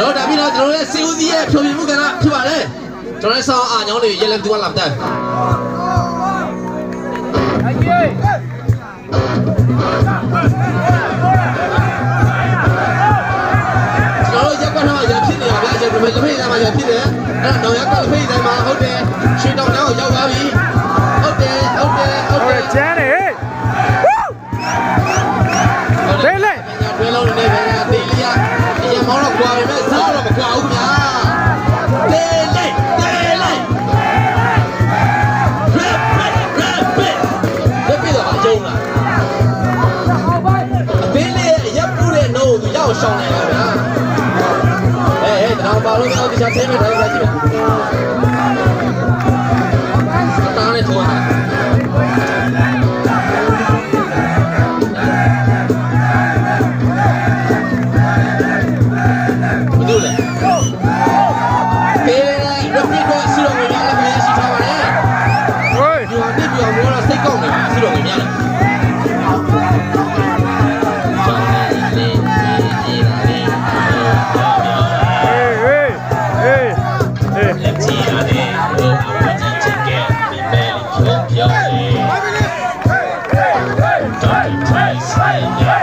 ကျွန်တော်ဒါပြီးတော့ကျွန်တော်ရဲ့စီဦးစီးရဲ့ဖြိုပြမှုကဏ္ဍဖြစ်ပါတယ်ကျွန်တော်ရဲ့ဆောင်းအားညောင်းတွေရေလန်တူလာတဲ့ကျွန်တော်ရက်ကွက်ထဲမှာရဖြစ်နေတာဗျာကျွန်တော်လက်ဖိတ်တိုင်းမှာရဖြစ်တယ်အဲ့တော့ရက်ကွက်လက်ဖိတ်တိုင်းမှာဟုတ်တယ် ရောက်ရှောင်းနေတာဗျာဟဲ့ဟဲ့တောင်ပါလို့တော့ဒီချာသေးမဲ့တိုင်းပဲကြည့် Hey, hey, hey.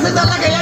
kasi talaga yan.